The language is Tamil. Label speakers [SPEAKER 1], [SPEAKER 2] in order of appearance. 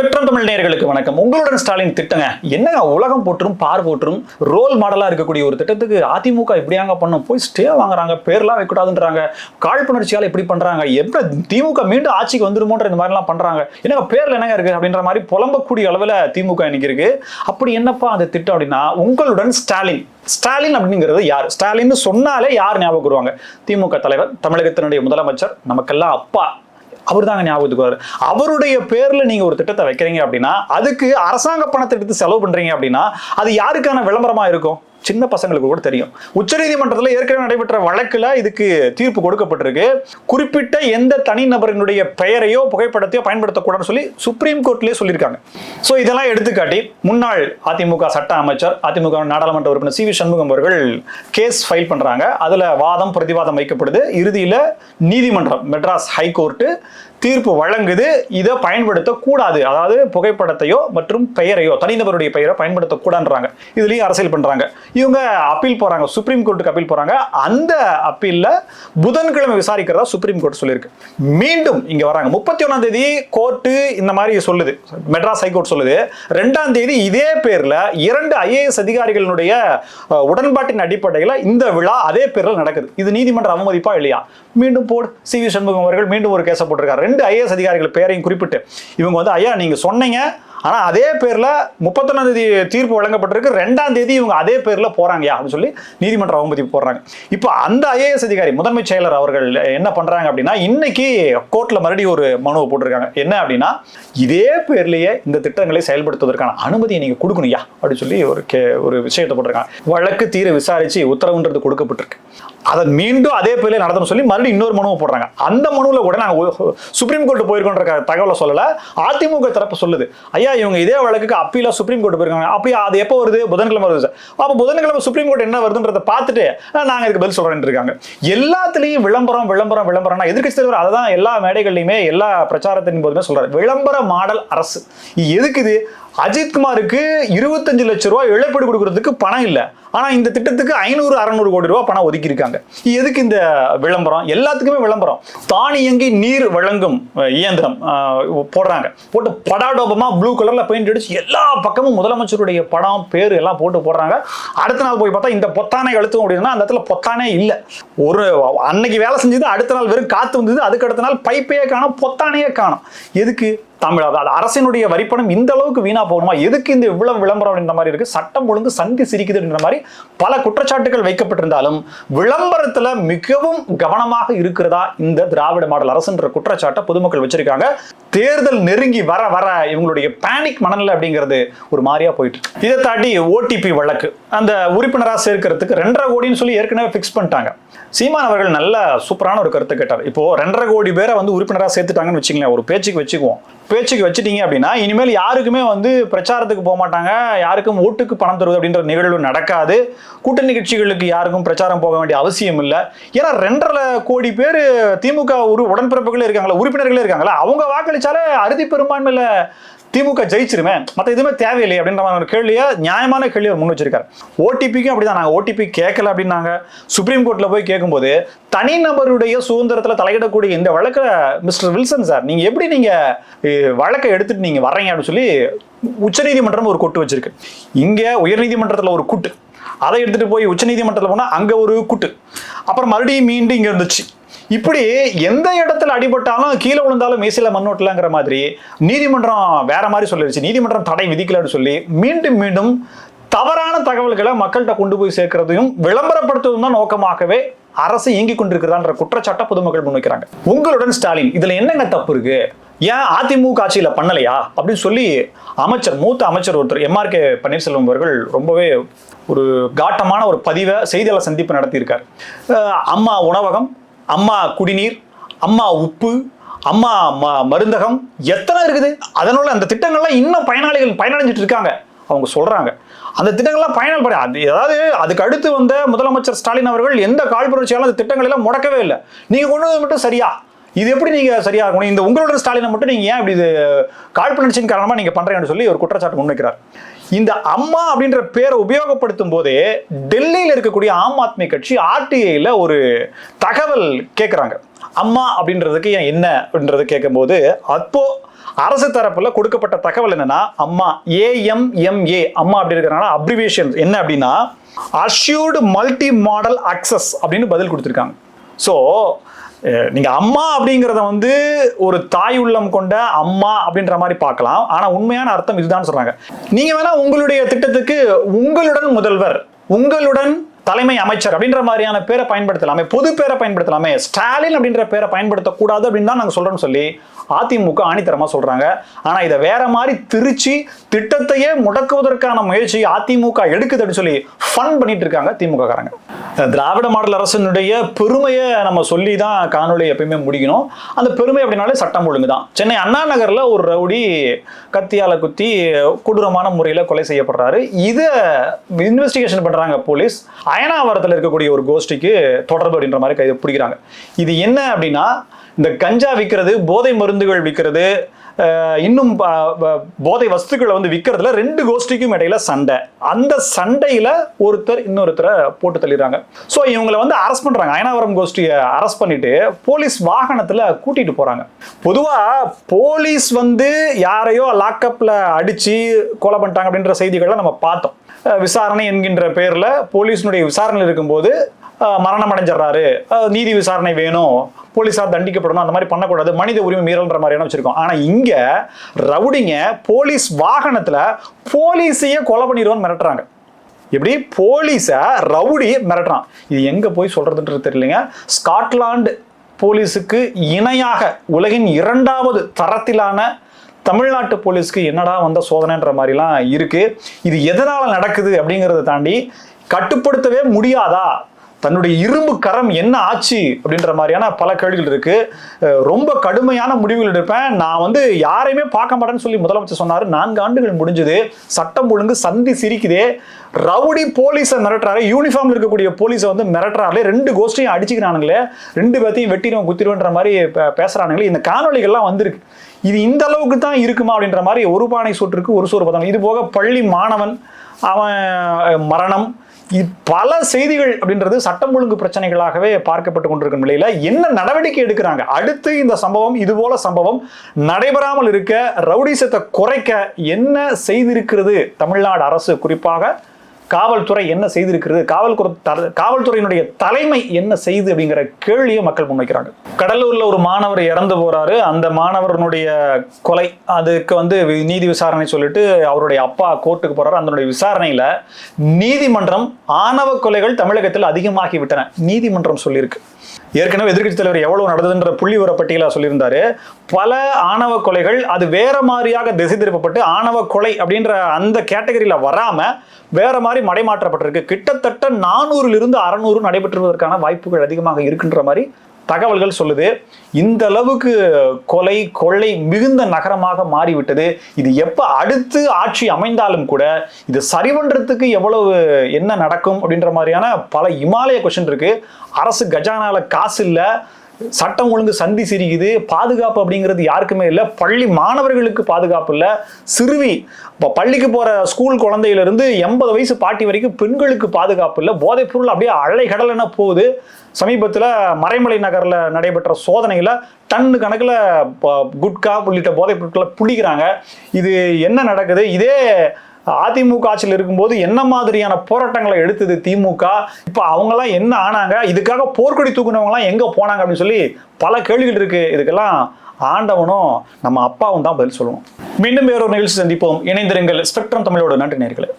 [SPEAKER 1] ஸ்பெக்ட்ரம் தமிழ் நேயர்களுக்கு வணக்கம். உங்களுடன் ஸ்டாலின் திட்டங்க. என்னங்க உலகம் போற்றும் பார் போற்றும் ரோல் மாடலாக இருக்கக்கூடிய ஒரு திட்டத்துக்கு அதிமுக இப்படியாங்க பண்ணும்? போய் ஸ்டே வாங்குறாங்க பேர்லாம் வைக்கக்கூடாதுன்றாங்க. காழ்ப்புணர்ச்சியால் இப்படி பண்ணுறாங்க எப்படி திமுக மீண்டும் ஆட்சிக்கு வந்துருமோன்ற இந்த மாதிரிலாம் பண்ணுறாங்க என்னங்க பேரில் என்னங்க இருக்கு? அப்படின்ற மாதிரி புலம்பக்கூடிய அளவில் திமுக இன்னைக்கு இருக்கு. அப்படி என்னப்பா அந்த திட்டம் அப்படின்னா உங்களுடன் ஸ்டாலின். ஸ்டாலின் அப்படிங்கிறது யார்? ஸ்டாலின் சொன்னாலே யார் ஞாபகம் வருவாங்க? திமுக தலைவர் தமிழகத்தினுடைய முதலமைச்சர் நமக்கெல்லாம் அப்பா. அவர் தாங்க ஞாபகத்துக்கு வராரு அவருடைய பேரில் நீங்கள் ஒரு திட்டத்தை வைக்கிறீங்க அப்படின்னா அதுக்கு அரசாங்க பணத்தை எடுத்து செலவு பண்ணுறீங்க அப்படின்னா அது யாருக்கான விளம்பரமாக இருக்கும்? சின்ன பசங்களுக்கு கூட தெரியும். உச்சநீதிமன்றத்தில் ஏற்கனவே நடைபெற்ற வழக்கில் இதுக்கு தீர்ப்பு கொடுக்கப்பட்டிருக்கு. குறிப்பிட்ட எந்த தனிநபரினுடைய பெயரையோ புகைப்படத்தையோ பயன்படுத்தக்கூடாதுன்னு சொல்லி சுப்ரீம் கோர்ட்லேயே சொல்லியிருக்காங்க. ஸோ இதெல்லாம் எடுத்துக்காட்டி முன்னாள் அதிமுக சட்ட அமைச்சர் அதிமுக நாடாளுமன்ற உறுப்பினர் சி வி சண்முகம் அவர்கள் கேஸ் ஃபைல் பண்றாங்க. அதில் வாதம் பிரதிவாதம் வைக்கப்படுது. இறுதியில் நீதிமன்றம் மெட்ராஸ் ஹைகோர்ட்டு தீர்ப்பு வழங்குது இதை பயன்படுத்தக்கூடாது. அதாவது புகைப்படத்தையோ மற்றும் பெயரையோ தனிநபருடைய பெயரை பயன்படுத்தக்கூடாதுன்றாங்க. இதுலேயும் அரசியல் பண்ணுறாங்க இவங்க அப்பீல் போகிறாங்க சுப்ரீம் கோர்ட்டுக்கு அப்பீல் போகிறாங்க அந்த அப்பீலில் புதன்கிழமை விசாரிக்கிறதா சுப்ரீம் கோர்ட் சொல்லியிருக்கு. மீண்டும் இங்கே வராங்க. முப்பத்தி ஒன்றாம் தேதி கோர்ட்டு இந்த மாதிரி சொல்லுது. மெட்ராஸ் ஹைகோர்ட் சொல்லுது. ரெண்டாம் தேதி இதே பேரில் இரண்டு ஐஏஎஸ் அதிகாரிகளுடைய உடன்பாட்டின் அடிப்படையில் இந்த விழா அதே பேரில் நடக்குது. இது நீதிமன்ற அவமதிப்பா இல்லையா? மீண்டும் போடு. சி வி சண்முகம் அவர்கள் மீண்டும் ஒரு கேஸை போட்டிருக்காரு. ரெண்டு ஐஏஎஸ் அதிகாரிகள் பேரையும் குறிப்பிட்டு இவங்க வந்து ஐயா நீங்க சொன்னீங்க ஆனா அதே பேர்ல முப்பத்தொன்னாம் தேதி தீர்ப்பு வழங்கப்பட்டிருக்கு. ரெண்டாம் தேதி இவங்க அதே பேர்ல போகிறாங்கயா அப்படின்னு சொல்லி நீதிமன்ற அவமதிப்பு போடுறாங்க. இப்போ அந்த ஐஏஎஸ் அதிகாரி முதன்மை செயலர் அவர்கள் என்ன பண்றாங்க அப்படின்னா இன்னைக்கு கோர்ட்ல மறுபடியும் ஒரு மனுவை போட்டிருக்காங்க. என்ன அப்படின்னா இதே பேர்லயே இந்த திட்டங்களை செயல்படுத்துவதற்கான அனுமதியை நீங்க கொடுக்கணும்யா அப்படின்னு சொல்லி ஒரு கே ஒரு விஷயத்தை போட்டிருக்காங்க. வழக்கு தீர விசாரிச்சு உத்தரவுன்றது கொடுக்கப்பட்டிருக்கு. அதை மீண்டும் அதே பேரில் நடத்தணும் சொல்லி மறுபடியும் இன்னொரு மனுவை போடுறாங்க. அந்த மனுவில் கூட நாங்கள் சுப்ரீம் கோர்ட் போயிருக்கோன்ற தகவலை சொல்லல. அதிமுக தரப்பு சொல்லுது ஐயா இவங்க இதே வழக்குக்கு அப்பீலாக சுப்ரீம் கோர்ட் போயிருக்காங்க. அப்படி அது எப்போ வருது? புதன்கிழமை வருது சார். அப்போ புதன்கிழமை சுப்ரீம் கோர்ட் என்ன வருதுன்றதை பார்த்துட்டு நாங்கள் இதுக்கு பதில் சொல்கிறேன் இருக்காங்க. எல்லாத்துலேயும் விளம்பரம் விளம்பரம் விளம்பரம்னா எதிர்கட்சி தலைவர் அதுதான் எல்லா மேடைகள்லையுமே எல்லா பிரச்சாரத்தின் போதுமே சொல்கிறார் விளம்பர மாடல் அரசு. எதுக்கு இது? அஜித்குமாருக்கு இருபத்தஞ்சு லட்ச ரூபாய் இழப்பீடு கொடுக்கறதுக்கு பணம் இல்லை. ஆனால் இந்த திட்டத்துக்கு ஐநூறு அறநூறு கோடி ரூபா பணம் ஒதுக்கியிருக்காங்க. எதுக்கு இந்த விளம்பரம்? எல்லாத்துக்குமே விளம்பரம். தானியங்கி நீர் வழங்கும் இயந்திரம் போடுறாங்க. போட்டு படாடோபமாக ப்ளூ கலரில் பெயிண்ட் அடிச்சு எல்லா பக்கமும் முதலமைச்சருடைய படம் பேர் எல்லாம் போட்டு போடுறாங்க. அடுத்த நாள் போய் பார்த்தா இந்த பொத்தானை அழுத்தம் அப்படின்னா அந்த இடத்துல பொத்தானே இல்லை. ஒரு அன்னைக்கு வேலை செஞ்சது அடுத்த நாள் வெறும் காற்று வந்தது அதுக்கு அடுத்த நாள் பைப்பையே காணும் பொத்தானையே காணும். எதுக்கு? தமிழ் அது அரசினுடைய வரிப்பணம் இந்த அளவுக்கு வீணா போகணுமா எதுக்கு இந்த இவ்வளவு விளம்பரம் அப்படின்ற மாதிரி இருக்கு? சட்டம் ஒழுங்கு சந்தி சிரிக்குது அப்படின்ற மாதிரி பல குற்றச்சாட்டுகள் வைக்கப்பட்டிருந்தாலும் விளம்பரத்துல மிகவும் கவனமாக இருக்கிறதா இந்த திராவிட மாடல் அரசுன்ற குற்றச்சாட்டை பொதுமக்கள் வச்சிருக்காங்க. தேர்தல் நெருங்கி வர வர இவங்களுடைய பேனிக் மனநிலை அப்படிங்கிறது ஒரு மாதிரியா போயிட்டு இதை தாண்டி ஓடிபி வழக்கு அந்த உறுப்பினரா சேர்க்கறதுக்கு ரெண்டரை கோடின்னு சொல்லி ஏற்கனவே ஃபிக்ஸ் பண்ணிட்டாங்க. சீமான் அவர்கள் நல்ல சூப்பரான ஒரு கருத்தை கேட்டார். இப்போ ரெண்டரை கோடி பேரை வந்து உறுப்பினராக சேர்த்துட்டாங்கன்னு வச்சுக்கலாம் ஒரு பேச்சுக்கு வச்சுக்குவோம். பேச்சுக்கு வச்சுட்டீங்க அப்படின்னா இனிமேல் யாருக்குமே வந்து பிரச்சாரத்துக்கு போக மாட்டாங்க. யாருக்கும் ஓட்டுக்கு பணம் தருவது அப்படின்ற நிகழ்வு நடக்காது. கூட்டணி கட்சிகளுக்கு யாருக்கும் பிரச்சாரம் போக வேண்டிய அவசியம் இல்லை. ஏன்னா ரெண்டரை கோடி பேர் திமுக உரு உடன்பிறப்புகளே இருக்காங்களா உறுப்பினர்களே இருக்காங்களா அவங்க வாக்களிச்சாலே அறுதி பெரும்பான்மையில் திமுக ஜெயிச்சிருமே. மற்ற எதுவுமே தேவையில்லை அப்படின்ற மாதிரி ஒரு கேள்வியை நியாயமான கேள்வி அவர் முன் வச்சிருக்காரு. ஓடிபிக்கும் அப்படிதான் நாங்கள் ஓடிபி கேட்கல அப்படின்னாங்க. சுப்ரீம் கோர்ட்டில் போய் கேட்கும்போது தனிநபருடைய சுதந்திரத்தில் தலையிடக்கூடிய இந்த வழக்கை மிஸ்டர் வில்சன் சார் நீங்கள் எப்படி நீங்கள் வழக்கை எடுத்துட்டு நீங்கள் வர்றீங்க அப்படின்னு சொல்லி உச்சநீதிமன்றம் ஒரு கொட்டு வச்சிருக்கு. இங்கே உயர்நீதிமன்றத்தில் ஒரு கூட்டு. அதை எடுத்துகிட்டு போய் உச்சநீதிமன்றத்தில் போனால் அங்கே ஒரு கூட்டு. அப்புறம் மறுபடியும் மீண்டும் இங்கே இருந்துச்சு. இப்படி எந்த இடத்துல அடிபட்டாலும் கீழே விழுந்தாலும் மீசையில் மண்ணோட்டலங்கிற மாதிரி நீதிமன்றம் வேற மாதிரி சொல்லிருச்சு. நீதிமன்றம் தடை விதிக்கலன்னு சொல்லி மீண்டும் மீண்டும் தவறான தகவல்களை மக்கள்கிட்ட கொண்டு போய் சேர்க்கிறதையும் விளம்பரப்படுத்துவதும் தான் நோக்கமாகவே அரசு இயங்கிக் கொண்டிருக்கிறதான்ற குற்றச்சாட்டை பொதுமக்கள் முன்வைக்கிறாங்க உங்களுடன் ஸ்டாலின் இதுல என்னங்க தப்பு இருக்கு? ஏன் அதிமுக ஆட்சியில் பண்ணலையா? அப்படின்னு சொல்லி அமைச்சர் மூத்த அமைச்சர் ஒருத்தர் எம்ஆர்கே பன்னீர்செல்வம் அவர்கள் ரொம்பவே ஒரு காட்டமான ஒரு பதிவை செய்தியாளர் சந்திப்பு நடத்தியிருக்கார். அம்மா உணவகம் அம்மா குடிநீர் அம்மா உப்பு அம்மா ம- மருந்தகம் எத்தனை இருக்குது? அதனால அந்த திட்டங்கள்லாம் இன்னும் பயனாளிகள் பயனடைஞ்சிட்டு இருக்காங்க. அவங்க சொல்கிறாங்க அந்த திட்டங்கள்லாம் பயனால் படி அது அதாவது அதுக்கு அடுத்து வந்த முதலமைச்சர் ஸ்டாலின் அவர்கள் எந்த காழ்ப்புணர்ச்சியாலும் அந்த திட்டங்களெல்லாம் முடக்கவே இல்லை. நீங்கள் கொண்டு வந்து மட்டும் சரியா? இது எப்படி நீங்கள் சரியா இருக்கணும்? இந்த உங்களோட ஸ்டாலினை மட்டும் நீங்கள் ஏன் இப்படி இது காழ்ப்புணர்ச்சியின் காரணமாக நீங்கள் பண்ணுறீங்கன்னு சொல்லி ஒரு குற்றச்சாட்டு முன்வைக்கிறார். இந்த அம்மா அப்படின்ற பேரை உபயோகப்படுத்தும் போதே டெல்லியில் இருக்கக்கூடிய ஆம் ஆத்மி கட்சி ஆர்டிஐயில் ஒரு தகவல் கேட்குறாங்க அம்மா அப்படின்றதுக்கு ஏன் என்ன அப்படின்றத கேட்கும்போது அப்போ அரசு தரப்புல கொடுக்கப்பட்ட தகவல் என்னன்னா அம்மா ஏஎம்எம்ஏ அம்மா அப்படி இருக்கிறனால அப்ரிவேஷன் என்ன அப்படின்னா அஷ்யூர்டு மல்டி மாடல் அக்சஸ் அப்படின்னு பதில் கொடுத்துருக்காங்க. ஸோ நீங்க அம்மா அப்படிங்கிறத வந்து ஒரு தாய் உள்ளம் கொண்ட அம்மா அப்படின்ற மாதிரி பார்க்கலாம். ஆனா உண்மையான அர்த்தம் இதுதான் சொல்றாங்க. நீங்க வேணா உங்களுடைய திட்டத்துக்கு உங்களுடன் முதல்வர் உங்களுடன் தலைமை அமைச்சர் அப்படின்ற மாதிரியான பேரை பயன்படுத்தலாமே பொது பேரை பயன்படுத்தலாமே. ஸ்டாலின் அப்படின்ற பேரை பயன்படுத்தக்கூடாது அப்படின்னு தான் நாங்கள் சொல்றோம்னு சொல்லி அதிமுக ஆணித்தரமா சொல்றாங்க. ஆனா இதை வேற மாதிரி திருச்சி திட்டத்தையே முடக்குவதற்கான முயற்சி அதிமுக எடுக்குதுன்னு சொல்லி ஃபன் பண்ணிட்டு இருக்காங்க திமுக காரங்க திராவிட மாடல் அரசினுடைய பெருமையை நம்ம சொல்லி தான் காணொலி எப்பயுமே முடிக்கணும். அந்த பெருமை அப்படின்னாலே சட்டம் ஒழுங்கு தான் சென்னை அண்ணா நகர்ல ஒரு ரவுடி கத்தியால குத்தி கொடூரமான முறையில் கொலை செய்யப்படுறாரு. இதை இன்வெஸ்டிகேஷன் பண்றாங்க போலீஸ். அயனாவரத்தில் இருக்கக்கூடிய ஒரு கோஷ்டிக்கு தொடர்பு அப்படின்ற மாதிரி கைது பிடிக்கிறாங்க. இது என்ன அப்படின்னா இந்த கஞ்சா விற்கிறது போதை மருந்துகள் விற்கிறது இன்னும் ப- போதை வஸ்துக்களை வந்து விற்கிறதுல ரெண்டு கோஷ்டிக்கும் இடையில சண்டை. அந்த சண்டையில ஒருத்தர் இன்னொருத்தரை போட்டு தள்ளிடுறாங்க. ஸோ இவங்களை வந்து அரெஸ்ட் பண்ணுறாங்க அயனாவரம் கோஷ்டியை அரெஸ்ட் பண்ணிட்டு போலீஸ் வாகனத்தில் கூட்டிட்டு போறாங்க. பொதுவாக போலீஸ் வந்து யாரையோ லாக்அப்ல அடிச்சு கொலை பண்ணிட்டாங்க அப்படின்ற செய்திகளை நம்ம பார்த்தோம். விசாரணை என்கின்ற பேரில் போலீஸினுடைய விசாரணையில் இருக்கும்போது மரணம் அடைஞ்சிடறாரு நீதி விசாரணை வேணும். போலீஸார் தண்டிக்கப்படணும். அந்த மாதிரி பண்ணக்கூடாது. மனித உரிமை மீறல்ன்ற மாதிரியான வச்சிருக்கோம். ஆனால் இங்கே ரவுடிங்க போலீஸ் வாகனத்தில் போலீஸையே கொலை பண்ணிடுவோன்னு மிரட்டுறாங்க. எப்படி? போலீஸை ரவுடி மிரட்டுறான். இது எங்கே போய் சொல்கிறதுன்றது தெரியலைங்க. ஸ்காட்லாண்டு போலீஸுக்கு இணையாக உலகின் இரண்டாவது தரத்திலான தமிழ்நாட்டு போலீஸ்க்கு என்னடா வந்த சோதனைன்ற மாதிரிலாம் இருக்குது இது எதனால் நடக்குது அப்படிங்கிறத தாண்டி கட்டுப்படுத்தவே முடியாதா? தன்னுடைய இரும்பு கரம் என்ன ஆச்சு அப்படின்ற மாதிரியான பல கேள்விகள் இருக்கு. ரொம்ப கடுமையான முடிவுகள் எடுப்பேன். நான் வந்து யாரையுமே பார்க்க மாட்டேன்னு சொல்லி முதலமைச்சர் சொன்னார். நான்கு ஆண்டுகள் முடிஞ்சது. சட்டம் ஒழுங்கு சந்தி சிரிக்குதே. ரவுடி போலீஸை மிரட்டுறாரு. யூனிஃபார்ம்ல இருக்கக்கூடிய போலீஸை வந்து மிரட்டுறாங்களே. ரெண்டு கோஷ்டையும் அடிச்சுக்கிறானுங்களே. ரெண்டு பேர்த்தையும் வெட்டிடுவோம் குத்திடுவோன்ற மாதிரி பேசுறானுங்களே. இந்த காணொளிகள்லாம் வந்திருக்கு. இது இந்த அளவுக்கு தான் இருக்குமா அப்படின்ற மாதிரி ஒரு பானை சுற்றுக்கு ஒரு சோறு பதம். இது போக பள்ளி மாணவன் அவன் மரணம். பல செய்திகள் அப்படின்றது சட்டம் ஒழுங்கு பிரச்சனைகளாகவே பார்க்கப்பட்டு கொண்டிருக்கும் நிலையில என்ன நடவடிக்கை எடுக்கிறாங்க? அடுத்து இந்த சம்பவம் இது போல சம்பவம் நடைபெறாமல் இருக்க ரவுடிசத்தை குறைக்க என்ன செய்திருக்கிறது தமிழ்நாடு அரசு? குறிப்பாக காவல்துறை என்ன செய்திருக்கிறது? காவல்துறை த- காவல்துறையினுடைய தலைமை என்ன செய்து அப்படிங்கிற கேள்வியை மக்கள் முன்வைக்கிறாங்க. கடலூர்ல ஒரு மாணவர் இறந்து போறாரு. அந்த மாணவரனுடைய கொலை அதுக்கு வந்து வி- நீதி விசாரணை சொல்லிட்டு அவருடைய அப்பா கோர்ட்டுக்கு போறாரு. அதனுடைய விசாரணையில நீதிமன்றம் ஆணவ கொலைகள் தமிழகத்தில் அதிகமாகி விட்டன நீதிமன்றம் சொல்லியிருக்கு. ஏற்கனவே எதிர்க்கட்சி தலைவர் எவ்வளவு நடந்ததுன்ற புள்ளி விவர சொல்லியிருந்தாரு. பல ஆணவ கொலைகள் அது வேற மாதிரியாக திசை திருப்பப்பட்டு ஆணவ கொலை அப்படின்ற அந்த கேட்டகரியில வராம வேற மாதிரி மடைமாற்றப்பட்டிருக்கு. கிட்டத்தட்ட நானூறுல இருந்து அறநூறு நடைபெற்றுவதற்கான வாய்ப்புகள் அதிகமாக இருக்குன்ற மாதிரி தகவல்கள் சொல்லுது. இந்த அளவுக்கு கொலை கொள்ளை மிகுந்த நகரமாக மாறிவிட்டது. இது எப்போ அடுத்து ஆட்சி அமைந்தாலும் கூட இது சரி பண்ணுறதுக்கு எவ்வளவு என்ன நடக்கும் அப்படின்ற மாதிரியான பல இமாலய கொஷின் இருக்கு. அரசு கஜானால காசு இல்லை. சட்டம் ஒழுங்கு சந்தி சிரிக்குது பாதுகாப்பு அப்படிங்கிறது யாருக்குமே இல்லை. பள்ளி மாணவர்களுக்கு பாதுகாப்பு இல்லை. சிறுவி இப்போ பள்ளிக்கு போகிற ஸ்கூல் குழந்தையிலிருந்து எண்பது வயசு பாட்டி வரைக்கும் பெண்களுக்கு பாதுகாப்பு இல்லை. போதைப் பொருள் அப்படியே அழை கடலென போகுது. சமீபத்தில் மறைமலை நகரில் நடைபெற்ற சோதனையில் டன்னு கணக்கில் குட்கா உள்ளிட்ட போதைப் பொருட்களை பிடிக்கிறாங்க இது என்ன நடக்குது? இதே அதிமுக ஆட்சியில் இருக்கும்போது என்ன மாதிரியான போராட்டங்களை எடுத்தது திமுக? இப்போ அவங்கெல்லாம் என்ன ஆனாங்க? இதுக்காக போர்க்கொடி தூக்குனவங்கலாம் எங்கே போனாங்க அப்படின்னு சொல்லி பல கேள்விகள் இருக்குது இதுக்கெல்லாம் ஆண்டவனும் நம்ம அப்பாவும் தான் பதில் சொல்லுவோம். மீண்டும் வேறொரு நிகழ்ச்சி சந்திப்போம். இணைந்திருங்கள். ஸ்பெக்ட்ரம் தமிழோட. நன்றி நேர்களை.